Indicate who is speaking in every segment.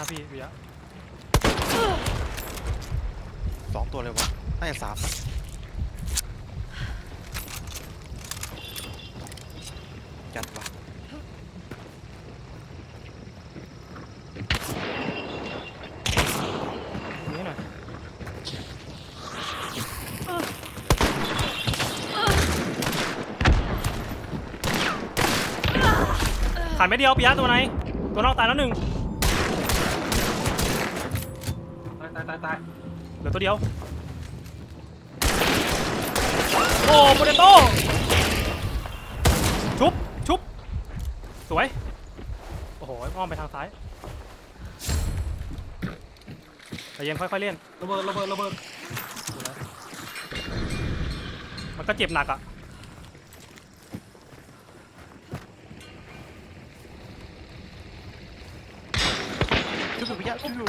Speaker 1: หน้าพี่เบียร์
Speaker 2: สองตัวเลยวะน่าจะสามนะจัดวะ
Speaker 1: นี่หน่อยขาดไม่เดียวเปียะตัวไหน ตัวนอกตายแล้วหนึ่ง
Speaker 3: ตายตายตายตาย
Speaker 1: เหลือตัวเดียว โอ้โปเตโต้ชุบ ชุบ สวย โอ้โหอ้อมไปทางซ้ายแต่ยังค่อยๆเล่น
Speaker 3: ระเบิดระเบิดระเบิด
Speaker 1: มันก็เจ็บหนักอะ
Speaker 2: ชุบอยู่พี่ยะชุบอยู่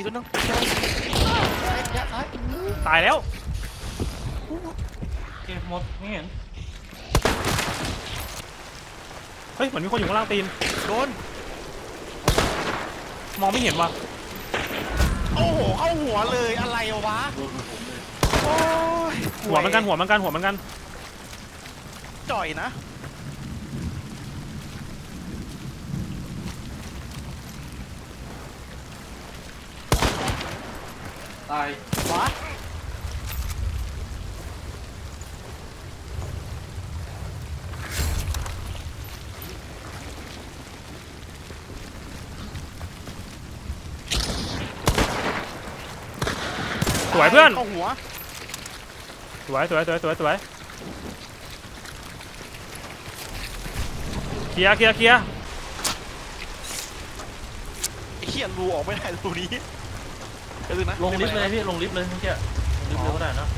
Speaker 2: มีตัวนึงพี่ยะซ้ายพี่ยะซ้าย
Speaker 1: ตายแล้ว
Speaker 3: เก็บหมดไม่เห็น
Speaker 1: เฮ้ยเหมือนมีคนอยู่ข้างล่างตีน
Speaker 2: โดน
Speaker 1: มองไม่เห็นว่ะ
Speaker 2: โอ้โหเข้าหัวเลยอะไรวะ
Speaker 3: โดนผมเลย
Speaker 2: โอ้ย
Speaker 1: หัวเหมันกันหัวเหมันกันหัวเหมันกัน
Speaker 2: จ่อยนะ
Speaker 3: ตาย
Speaker 2: วะ
Speaker 1: สวยเพื่อน
Speaker 2: เข้าหัว
Speaker 1: สวยสวยสวยสวยสวยเคลียร์เคลียร์เคลียร์
Speaker 2: ไอ้เขี้ยรูออกไม่ได้รูนี้ เดี๋ยวดูนะ
Speaker 3: ลงลิฟต์เลยพี่ลงลิฟต์เลยเมื่อกี้ลงลิฟต์เลยก็ได้นะ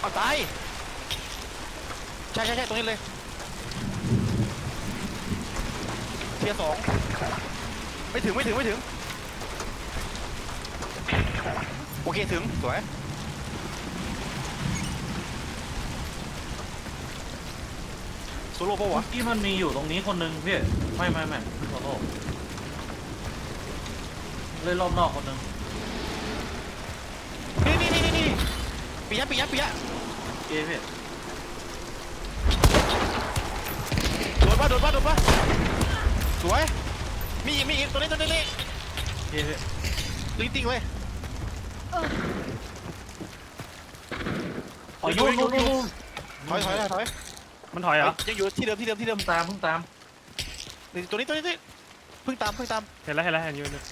Speaker 2: เอาตายใช่ใช่ใช่ตรงนี้เลยเทียร์สองไม่ถึงไม่ถึงไม่ถึง โอเคถึง สวย โซโล่ปะวะ
Speaker 3: ที่มันมีอยู่ตรงนี้คนหนึงพี่ไม่ไม่ไม่โซโล่เล่นรอบนอกคนหนึง
Speaker 2: นี่นี่นี่นี่นี่ปิยะปิยะปิยะ
Speaker 3: เกพี่
Speaker 2: โดนปะโดนปะโดนปะสวยมีอีกมีอีกตัวนี้ตัวนี้นี่
Speaker 3: เกพี่
Speaker 2: ลิงติ้งเลย
Speaker 3: อ๋อนู่นนู่นนู่น
Speaker 2: ถอยถอยถอยถอย
Speaker 1: มันถอยเหรอ
Speaker 2: ยังอยู่ที่เดิมที่เดิมที่เดิม
Speaker 3: เพิ่งตามเพิ่งตาม
Speaker 2: นี่ตัวนี้ตัวนี้ตัวนี้เพิ่งตามเพิ่งตาม
Speaker 1: เห็นแล้วเห็นแล้วเห็นอยู่เนี่ย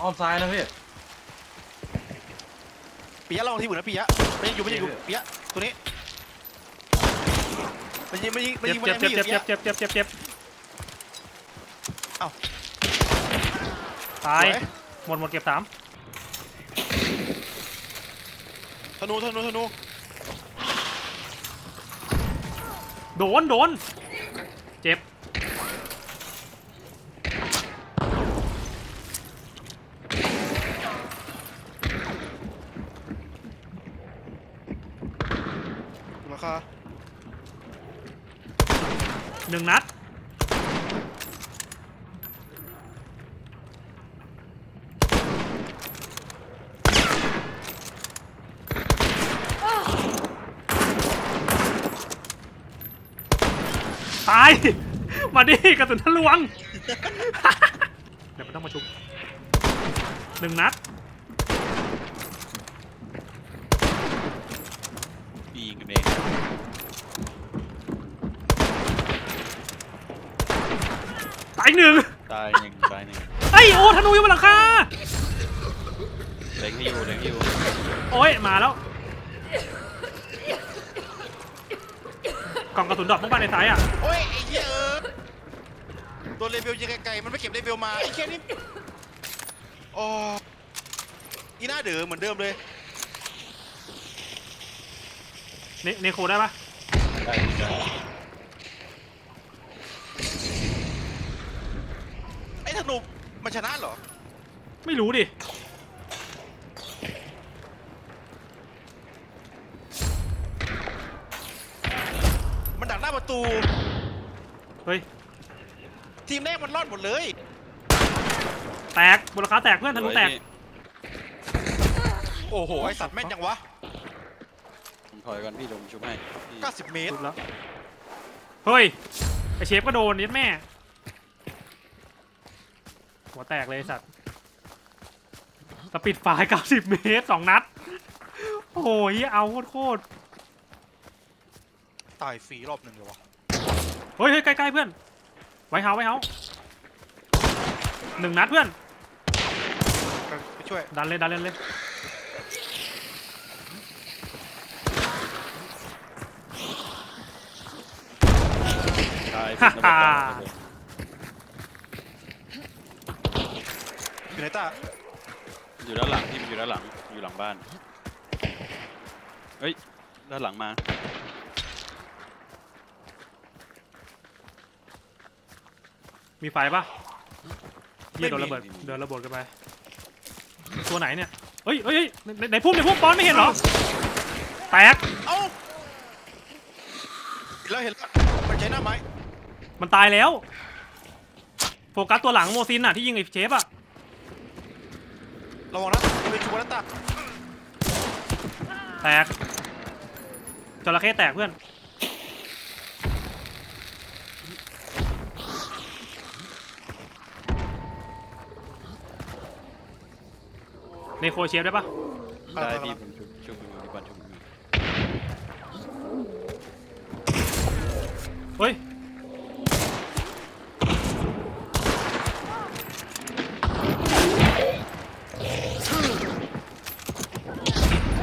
Speaker 3: อ้อมซ้ายนะพี่
Speaker 2: ปิยะลองที่บุญนะปิยะมันยังอยู่มันยังอยู่ปิยะตัวนี้มันยิงมันยิงมัน
Speaker 1: เจ็
Speaker 2: ยิ
Speaker 1: บ
Speaker 2: งมัน
Speaker 1: เจ็บ
Speaker 2: ยิง
Speaker 1: เจ็บเจ็บเจ็บเจ็บเจ็บเจ็บ
Speaker 2: เอ้า
Speaker 1: ตาย
Speaker 2: สว
Speaker 1: หมดหมดเก็บสาม
Speaker 2: ธนูธนูธนู
Speaker 1: โดนโดน เจ็บ
Speaker 2: ราคา
Speaker 1: หนึ่งนัด ตาย มาดิกระสุนทะลวง เดี๋ยวมันต้องมาชุบหนึ่งนัด
Speaker 2: ก
Speaker 1: ล่
Speaker 2: อง
Speaker 1: กระสุนดรอปต้องบ้านในซ้ายอะ
Speaker 2: โอ้ยไอ้เหี้ยเออตัวเลเวลยิงไกลๆมันไม่เก็บเลเวลมาไอ้แค่นี้โอ้อีหน้าเดือเหมือนเดิมเลย
Speaker 1: เนเนโคได้ปะ
Speaker 2: ได้ไอ้ธนูมันชนะเหรอ
Speaker 1: ไม่รู้ดิ เฮ้ย
Speaker 2: ทีมแรกมันรอดหมดเลย
Speaker 1: แตกบนราคาแตกเพื่อนทะลุแตก
Speaker 2: โอ้โห ไอสัตว์แม่นจังวะ
Speaker 4: ผมถอยก่อนพี่ลงชุบให้พี่
Speaker 2: 90 เมตร
Speaker 1: ถูกแล้วเฮ้ย ไอเชฟก็โดนนิดแม่ หัวแตกเลยไอ้สัตว์สปิดฝาย 90 เมตรสองนัด โอ้โหเหี้ยเอาโคตร
Speaker 2: ตายฟรีรอบหนึ่งเลยวะ
Speaker 1: ๆ เฮ้ยเฮ้ยใกล้ๆเพื่อน ไว้เฮาไว้เฮาหนึ่งนัดเพื่อน
Speaker 2: ไปช่วย
Speaker 1: ดันเลยดันเลยเลย
Speaker 4: ตาย
Speaker 1: ฮ่าฮ่า
Speaker 2: อยู่ไหนตา
Speaker 4: อยู่ด้านหลังพี่มันอยู่ด้านหลังอยู่หลังบ้าน เฮ้ย ด้านหลังมา
Speaker 1: มีไฟปะเหี้ยโดนระเบิดเดินระเบิดกันไป ตัวไหนเนี่ยเฮ้ยเฮ้ยเฮ้ยในในพุ่มในพุ่มปอนไม่เห็นเหรอ แตก
Speaker 2: เอ้าเห็นแล้วเห็นแล้วมันใช้หน้าไม้
Speaker 1: มันตายแล้ว โฟกัสตัวหลังโมซินอะที่ยิงไอ้เชฟอะ
Speaker 2: ระวังนะไปชูกันตา
Speaker 1: แตกจระเข้แตกเพื่อน ในโคเชฟได้ปะ
Speaker 4: ได้พี่ผมชุบชุบอยู่ที่บ้านชุบอยู่
Speaker 1: เฮ้ย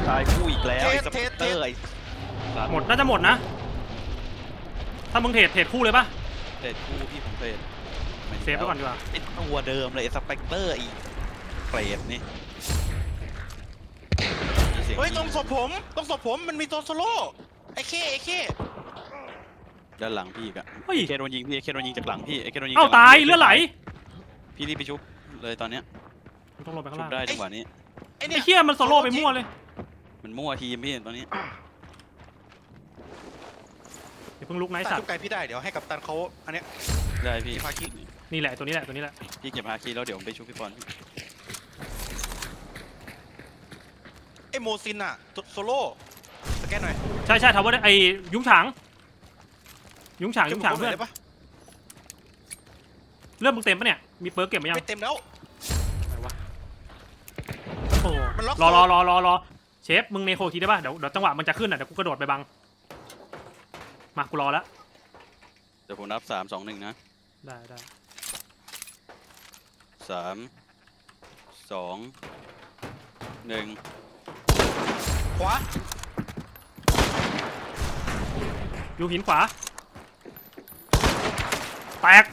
Speaker 4: ตายคู่อีกแล้วไอ้สเปกเตอร์ไอ้สัตว์
Speaker 1: หมดน่าจะหมดนะ ถ้ามึงเทรดเทรดคู่เลยปะ
Speaker 4: เตะคู่พี่ผมเตะ
Speaker 1: เซฟไว้ก่อนดีกว่า
Speaker 4: ไอ้ตัวเดิมเลยไอ้สเปกเตอร์ไอ้เปรตนี่ มีสีง
Speaker 2: เฮ้ยตรงศพผมตรงศพผมมันมีตัวโซโล่ไอ้เคไอ้เค
Speaker 4: ด้านหลังพี่อีกอะ
Speaker 1: เฮ้ย
Speaker 4: ไอ้เคโดนยิงพี่ไอ้เคโดนยิงจากหลังพี่ไอ้เคโดนยิง
Speaker 1: เอ้า
Speaker 4: จากหลัง
Speaker 1: ตาย
Speaker 4: พี่
Speaker 1: เลือดไหล
Speaker 4: พี่รีบไปชุบเลยตอนเนี้ย
Speaker 1: ต้องลงไปข้าง
Speaker 4: ชุบ
Speaker 1: ล่าง
Speaker 4: ได้จังหวะนี้
Speaker 2: ไอ้เนี่
Speaker 1: ไอ้
Speaker 2: ย
Speaker 1: เหี้ยมันโซโล่ไปมั่วเลย
Speaker 4: มันมั่วทีมพี่ตอนนี้
Speaker 1: เดี๋ยวเพิ่งลุกไนท์
Speaker 2: ตา
Speaker 1: สัต
Speaker 2: ชุบ
Speaker 1: ว์
Speaker 2: ไก่พี่ได้เดี๋ยวให้กับตันเขาอันเนี้ย
Speaker 4: ได้พี่
Speaker 2: มีภาคี
Speaker 1: นี่แหละตัวนี้แหละตัวนี้แหละ
Speaker 4: พี่เก็บฮาคีแล้วเดี๋ยวผมไปชุบพี่ปอน
Speaker 2: ไอ้โมซินอะตัวโซโล่สแกนหน่อย
Speaker 1: ใช่ใช่ทาวเวอร์ไอ้ยุ้งฉางยุ้งฉางยุ้งฉาง
Speaker 2: ช่ว
Speaker 1: เพื่
Speaker 2: ย
Speaker 1: อน
Speaker 2: ผมหน่ยได้ปะ
Speaker 1: เริ่มมึงเต็มปะเนี่ยมีเปิร์กเก็บไหมยัง
Speaker 2: ไม่เต็มแล้ว
Speaker 1: ไหนวะโอ้โห
Speaker 2: มันล็อก
Speaker 1: รอรอ
Speaker 2: โซ่
Speaker 1: รอรอรอเชฟมึงเนโคทีได้ป่ะเดี๋ยวเดี๋ยวจังหวะมันจะขึ้นอะเดี๋ยวกูกระโดดไปบังมากูรอแล้ว
Speaker 4: เดี๋ยวผมนับสามสองหนึ่งนะ
Speaker 1: ได้ได้
Speaker 4: สามสองหนึ่ง
Speaker 2: ขวา
Speaker 1: อยู่หินขวา แตก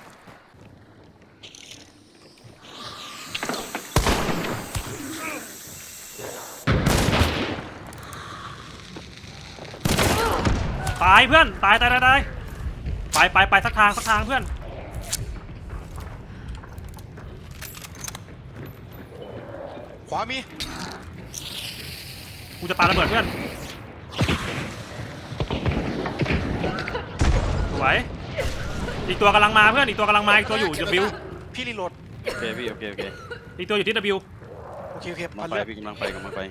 Speaker 1: ตายเพื่อน ตายตายตายตายไปไปไปสักทางสักทางเพื่อน
Speaker 2: ขวามี
Speaker 1: กูจะปาระเบิดเพื่อนสวยอีกตัวกำลังมาเพื่อนอีกตัวกำลังมาอีกตัวอยู่ W
Speaker 2: พี่รีโหลด
Speaker 4: โอเคพี่โอเคโอเค
Speaker 1: อีกตัวอยู่ที่ W
Speaker 2: โอเคโอเค
Speaker 4: กำลั
Speaker 2: มาง
Speaker 4: ไป
Speaker 2: เลือก
Speaker 4: พี่กำลังไปกำลังไป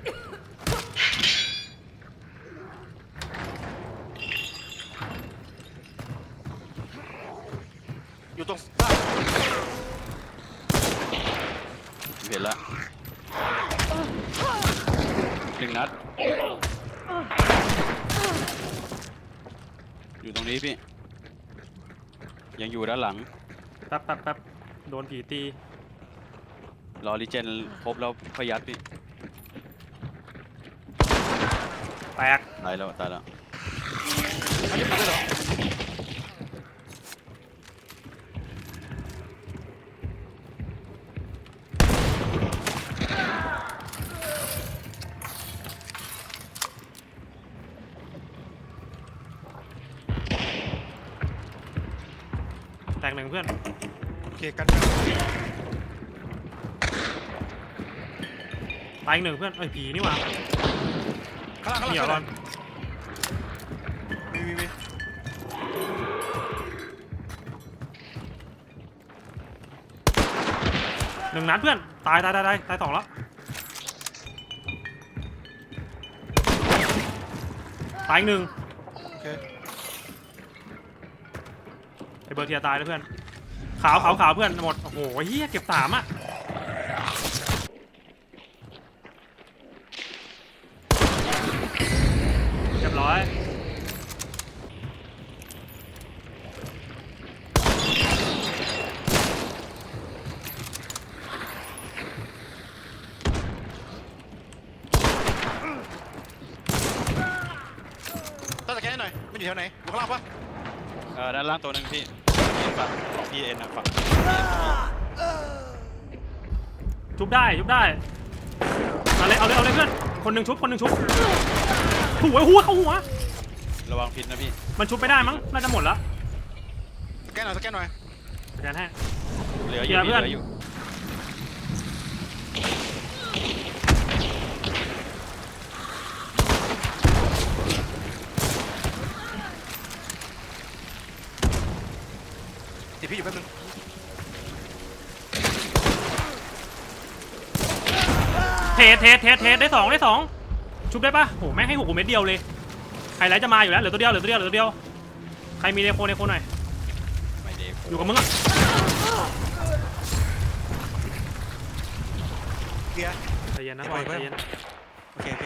Speaker 2: อยู่ตรง
Speaker 4: ผมเห็นละหนึ่งนัด อยู่ตรงนี้ พี่ ยังอยู่ด้านหลัง
Speaker 1: แป๊บแป๊บแป๊บโดนผีตี
Speaker 4: รอรีเจนครบแล้วพยัดพี่
Speaker 1: แตก
Speaker 4: ตายแล้ว ตายแล้ว
Speaker 2: อันนี้มาด้วยเหรอ
Speaker 1: แตกหนึ่งเพื่อน
Speaker 2: โอเคกัน
Speaker 1: ตายอีกหนึ่งเพื่อนเอ้ยผีนี่หว่า
Speaker 2: ข้างล่างข้าง
Speaker 1: เหี่ยว
Speaker 2: ล่า
Speaker 1: ก่องน
Speaker 2: มีมีมี
Speaker 1: หนึ่งนัดเพื่อนตายตายตายตายตายสองแล้วตายอีกหนึ่ง
Speaker 2: โอเค
Speaker 1: ไอเบอร์เทียตายแล้วเพื่อน ขาวขาวขาวเพื่อนหมด โอ้โหเฮียเก็บสามอะเรียบร้อย
Speaker 2: ต้องสแกนให้หน่อย มันอยู่แถวไหนอยู่ข้างล่างปะ
Speaker 4: เออด้านล่างตัวหนึ่งพี่ ฝั่งพี่เอ็นนะฝั่ง
Speaker 1: ชุบได้ชุบได้เอาเลยเอาเลยเอาเลยเพื่อนคนหนึ่งชุบคนหนึ่งชุบหัวหัวเข้าหัว
Speaker 4: ระวังพิษนะพี่
Speaker 1: มันชุบไม่ได้มั้งน่าจะหมดแล้ว
Speaker 2: สแกนหน่อยสแกนหน่อย
Speaker 1: สแกนให้
Speaker 4: เหลืออ
Speaker 1: เคลี
Speaker 4: ยู่
Speaker 1: ยร์
Speaker 4: พี่
Speaker 1: เพื่อน
Speaker 4: เหลืออยู่
Speaker 2: ติดพี่อยู่แป๊บนึง
Speaker 1: เทสเทสเทสเทสได้สองได้สองชุบได้ปะโหแม่งให้หกเม็ดเดียวเลยไฮไลท์จะมาอยู่แล้วเหลือตัวเดียวเหลือตัวเดียวเหลือตัวเดียวใครมีเดโคเดโคหน่อย
Speaker 4: ไม่เด็ก
Speaker 1: อยู่กับมึงอะ
Speaker 2: เคลียร์
Speaker 1: ใจเย็นนะบอยใจเย็น
Speaker 2: โอเคโอเค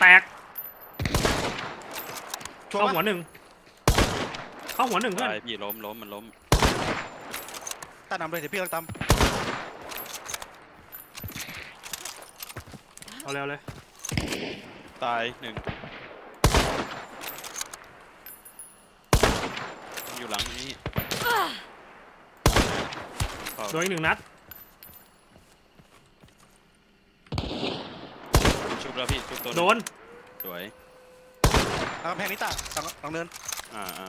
Speaker 1: แตก
Speaker 2: ชัว
Speaker 1: เข้า
Speaker 2: ร์
Speaker 1: หัว
Speaker 2: ปะ
Speaker 1: หนึ่งเข้าหัวหนึ่งเพื่อน
Speaker 4: ตายพี่ล้มล้มมันล้ม
Speaker 2: ตานำเลยเดี๋ยวพี่กำลังตาม
Speaker 1: เอาเร็วเลย
Speaker 4: ตายหนึ่งอยู่หลังนี้เปล่า
Speaker 1: โดนอีกหนึ่งนัด
Speaker 4: ชุบแล้วพี่ชุบตัวหง
Speaker 1: โดน
Speaker 4: สวย
Speaker 2: หลังกำแพงนี้ตาหลังหลังเนิน
Speaker 4: อ่าอ่า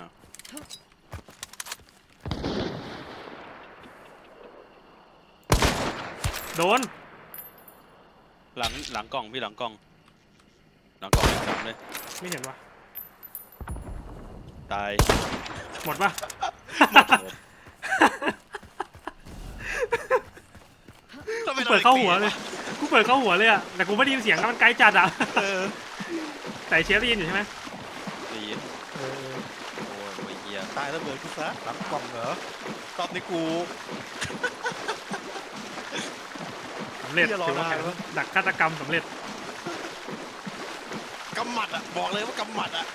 Speaker 1: โดน
Speaker 4: หลังหลังกล่องพี่หลังกล่อง หลังกล่องจำเลย
Speaker 1: ไม่เห็นวะ
Speaker 4: ตาย
Speaker 1: หมดปะ
Speaker 2: ทำไม
Speaker 1: กูเปิดเข้าหัวเลย กูเปิดเข้าหัวเลยอะแต่กูไม่ได้ยินเสียงมันไกลจัดอะ
Speaker 2: เออ
Speaker 1: แต่เชฟได้ยินอยู่ใช่ไหม
Speaker 2: ตายแล้วเบิดกูซะหลังกล่องเหรอตอบในกู
Speaker 1: สำเร็จ
Speaker 2: เหี้ยรอ
Speaker 1: ถือว่า
Speaker 2: นานวะ
Speaker 1: ดักฆาตกรรมสำเร็จ
Speaker 2: กำหมัดอะ บอกเลยว่ากำหมัดอะ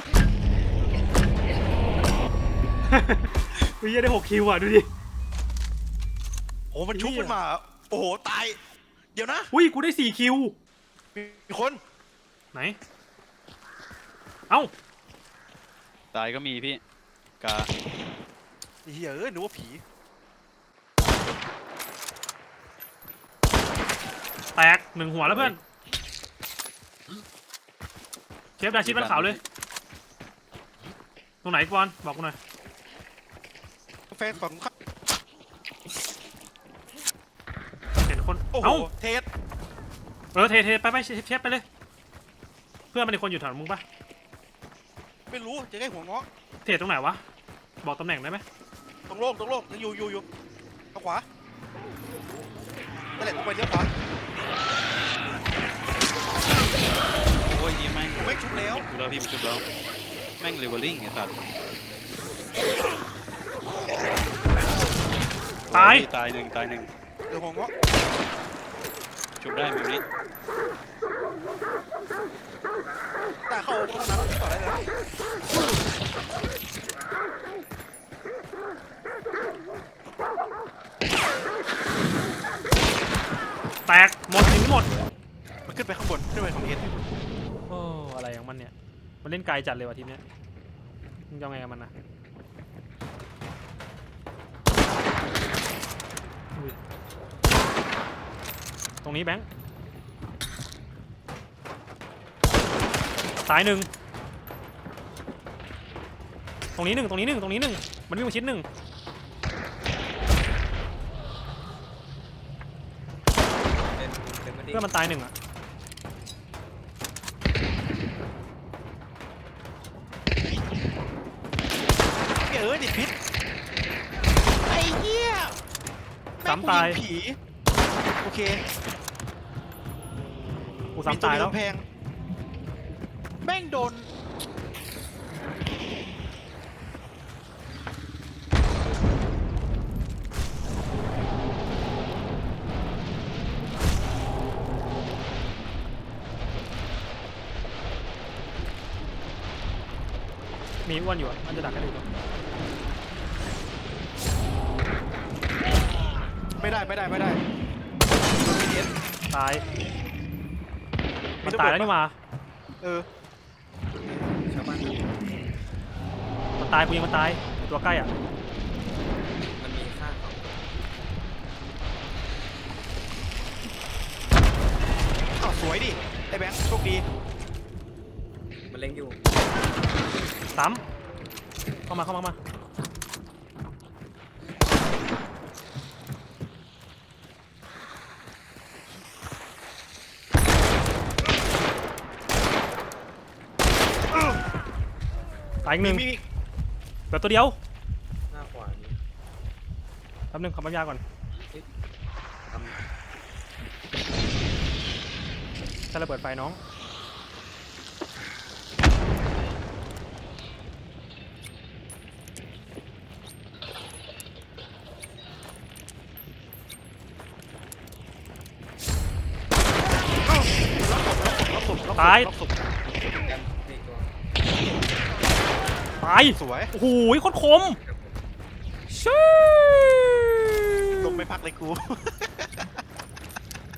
Speaker 1: วิยได้หกคิวอะ ดูดิ
Speaker 2: โอ้มันชุบขึ้นมา โอ้โห ตาย เดี๋ยวนะ
Speaker 1: อุ้ย กูได้สี่คิว
Speaker 2: มีคน
Speaker 1: ไหน เอ้า
Speaker 4: ตายก็มีพี่ กา
Speaker 2: เฮียเอ้ยนึกว่าผี
Speaker 1: แตกหนึ่งหัวแล้วเพื่อน เชฟดาชิดมันขาวเลย ตรงไหนกอนบอกกูหน่อย
Speaker 2: แฟนฝั่งข้าง
Speaker 1: เห็นคน
Speaker 2: โอ้โห
Speaker 1: เอ้า
Speaker 2: เทส
Speaker 1: เออเทเทไปไปเชฟเชฟไปเลย เพื่อนมันเป็นคนอยู่แถวมึงปะ
Speaker 2: ไม่รู้จะได้หัวเงาะ
Speaker 1: เทตรงไหนวะ บอกตำแหน่งได้ไหม
Speaker 2: ตรงโล่งตรงโล่งยังอยู่อยู่อยู่ทางขวานั่นแหละตรงไปเลี้ยวขวา
Speaker 4: โอ้ยนี่แม่ง
Speaker 2: ไม่ชุบแล้ว
Speaker 4: ชุบแล้วพี่มันชุบแล้วแม่งเรเวลลิ่งไอ้สัตว์
Speaker 1: ตาย
Speaker 4: ตายหนึ่งตายหนึ่ง
Speaker 2: เดี๋ยวหัวเงาะ
Speaker 4: ชุบได้มิวนิ
Speaker 2: แต่เข้าห้องน้ำ นไก
Speaker 1: ลจัดเลยวะทีเนี้ยมึงจะไงกับมันนะตรงนี้แบงค์ตายหนึ่งตรงนี้หนึ่งตรงนี้หนึ่งตรงนี้หนึ่งมันวิ่งมาชิดหนึ่งเพื่อมันตายหนึ่งอะ
Speaker 2: เอ้ยดิพิษไอ้เหี้ย
Speaker 1: ซ้ำตาย
Speaker 2: แม่งกูงผีโอเค
Speaker 1: กูซ้ำตายแล้ว
Speaker 2: มีตัเดีกำแพงแม่งโดน
Speaker 1: มีอ้วนอยู่อะมันจะดักกันอีก
Speaker 2: ไม่ ได้ไม่ได้ไม่ได้
Speaker 1: ตาย มันตายแล้วนี่หว่า
Speaker 2: เออ
Speaker 5: ชาวบ้านมัน
Speaker 1: มันตายกูยังมันตายตัวใกล้อะ
Speaker 5: มันมีค่าของ
Speaker 2: อ้าวสวยดิไอ้แบงค์โชคดี
Speaker 5: มันเล็งอยู่
Speaker 1: ซ้ำเข้ามาเข้ามาเข้ามาายอีกหนึ่ง
Speaker 2: มีมี
Speaker 1: เหลือตัวเดียว
Speaker 5: หน้าขวานี้
Speaker 1: แป๊บนึงขอปั๊มยาก่อน
Speaker 5: ทำ
Speaker 1: จะระเบิดไฟน้อง
Speaker 2: ล็อกศพล็อกศพ
Speaker 1: ตาย
Speaker 2: ล็อกศพ
Speaker 5: กันนี่ตัว
Speaker 1: ตาย
Speaker 2: สวย
Speaker 1: โอ้โหโคตรคมชื่
Speaker 2: ลงไม่พักเลยกู